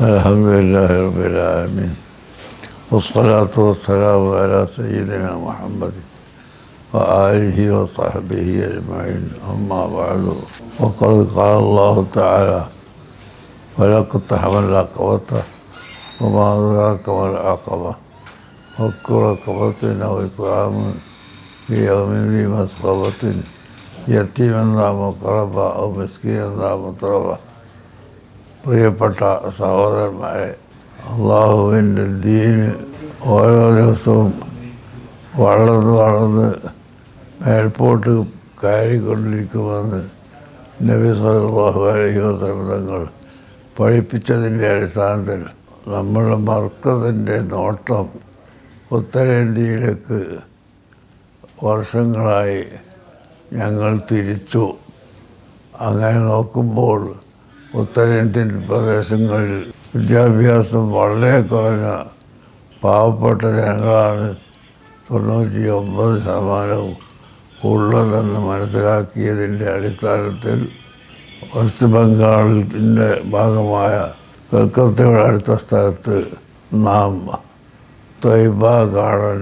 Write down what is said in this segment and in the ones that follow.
الحمد لله رب العالمين والصلاة والسلام على سيدنا محمد وآله وصحبه أجمعين أما بعد وقد قال الله تعالى ولقد تحمل العقبة وما أدراك ما العقبة فك رقبة أو إطعام في يوم ذي مسغبة يتيما ذا مقربة أو مسكينا ذا مطربة പ്രിയപ്പെട്ട സഹോദരന്മാരെ അള്ളാഹുവിന്റെ ദീന് ഓരോ ദിവസവും വളർന്ന് വളർന്ന് മേൽപോട്ട് കയറിക്കൊണ്ടിരിക്കുമെന്ന് നബി സല്ലല്ലാഹു അലൈഹി വസല്ലം തങ്ങൾ പഠിപ്പിച്ചതിന്റെ അടിസ്ഥാനത്തിൽ നമ്മുടെ മർക്കത്തിന്റെ നോട്ടം ഉത്തരേന്ത്യയിലേക്ക് വർഷങ്ങളായി ഞങ്ങൾ തിരിച്ചു. അങ്ങനെ നോക്കുമ്പോൾ ഉത്തരേന്ത്യൻ പ്രദേശങ്ങളിൽ വിദ്യാഭ്യാസം വളരെ കുറഞ്ഞ പാവപ്പെട്ട ജനങ്ങളാണ് തൊണ്ണൂറ്റി ഒമ്പത് ശതമാനവും ഉള്ളതെന്ന് മനസ്സിലാക്കിയതിന്റെ അടിസ്ഥാനത്തിൽ വെസ്റ്റ് ബംഗാളിന്റെ ഭാഗമായ കൽക്കത്തയുടെ അടുത്ത സ്ഥലത്ത് നാം തൊയ്ബ ഗാർഡൻ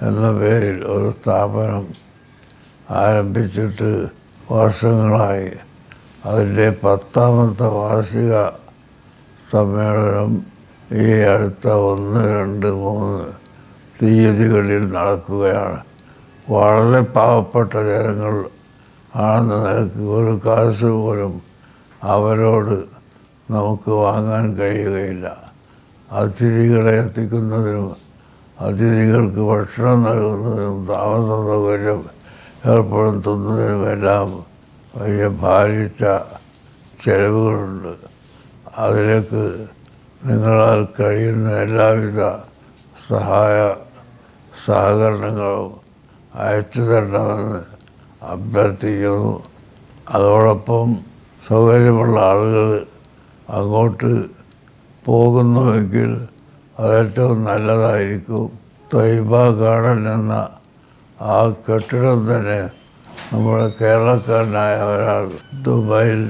എന്ന പേരിൽ ഒരു സ്ഥാപനം ആരംഭിച്ചിട്ട് വർഷങ്ങളായി. അതിന്റെ പത്താമത്തെ വാർഷിക സമ്മേളനം ഈ അടുത്ത ഒന്ന് രണ്ട് മൂന്ന് തീയതികളിൽ നടക്കുകയാണ്. വളരെ പാവപ്പെട്ട ജനങ്ങൾ ആണെന്ന നിലയ്ക്ക് ഒരു കാശ് പോലും അവരോട് നമുക്ക് വാങ്ങാൻ കഴിയുകയില്ല. അതിഥികളെ എത്തിക്കുന്നതിനും അതിഥികൾക്ക് ഭക്ഷണം നൽകുന്നതിനും താമസ സൗകര്യം ഏർപ്പെടുത്തുന്നതിനുമെല്ലാം വലിയ ഭാരിച്ച ചെലവുകളുണ്ട്. അതിലേക്ക് നിങ്ങളാൽ കഴിയുന്ന എല്ലാവിധ സഹായ സഹകരണങ്ങളും അയച്ചു തരണമെന്ന് അഭ്യർത്ഥിക്കുന്നു. അതോടൊപ്പം സൗകര്യമുള്ള ആളുകൾ അങ്ങോട്ട് പോകുന്നുവെങ്കിൽ അതേറ്റവും നല്ലതായിരിക്കും. തൊയ്ബ ഗാർഡൻ എന്ന ആ കെട്ടിടം തന്നെ നമ്മുടെ കേരളക്കാരനായ ഒരാൾ ദുബായിൽ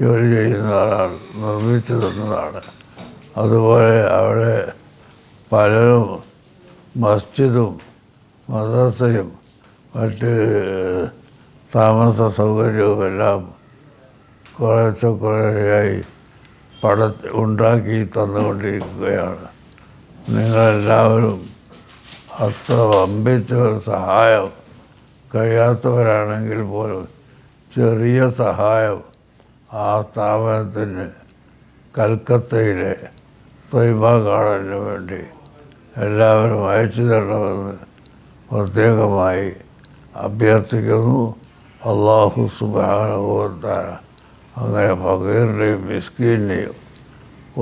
ജോലി ചെയ്യുന്ന ഒരാൾ നിർമ്മിച്ചു തന്നതാണ്. അതുപോലെ അവിടെ പലരും മസ്ജിദും മദ്രസയും മറ്റ് താമസ സൗകര്യവും എല്ലാം കുറേശ്ശെ കുറേയായി പട ഉണ്ടാക്കി തന്നുകൊണ്ടിരിക്കുകയാണ്. നിങ്ങളെല്ലാവരും അത്ര വമ്പിച്ച ഒരു സഹായം കഴിയാത്തവരാണെങ്കിൽ പോലും ചെറിയ സഹായം ആ സ്ഥാപനത്തിന് കൽക്കത്തയിലെ തൊയ്ബ ഗാർഡന് വേണ്ടി എല്ലാവരും അയച്ചു തരണമെന്ന് പ്രത്യേകമായി അഭ്യർത്ഥിക്കുന്നു. അള്ളാഹു സുബാനുഭവത്താര അങ്ങനെ ഫകീറിന്റെയും മിസ്കീന്റെയും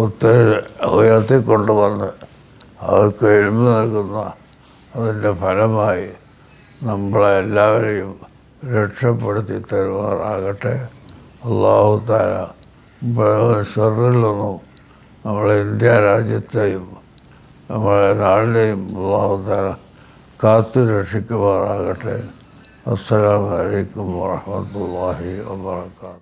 ഉത്തേജ ഉയർത്തിക്കൊണ്ടുവന്ന് അവർക്ക് എഴുതി നൽകുന്ന അതിന്റെ ഫലമായി നമ്മളെ എല്ലാവരെയും രക്ഷപ്പെടുത്തി തരുമാറാകട്ടെ. അള്ളാഹു താര നിന്നും നമ്മളെ ഇന്ത്യ രാജ്യത്തെയും നമ്മളെ നാടിനെയും അള്ളാഹു താര കാത്തു രക്ഷിക്കുമാറാകട്ടെ. വലൈക്കും വാഹമത്തല്ലാഹി വാത്തു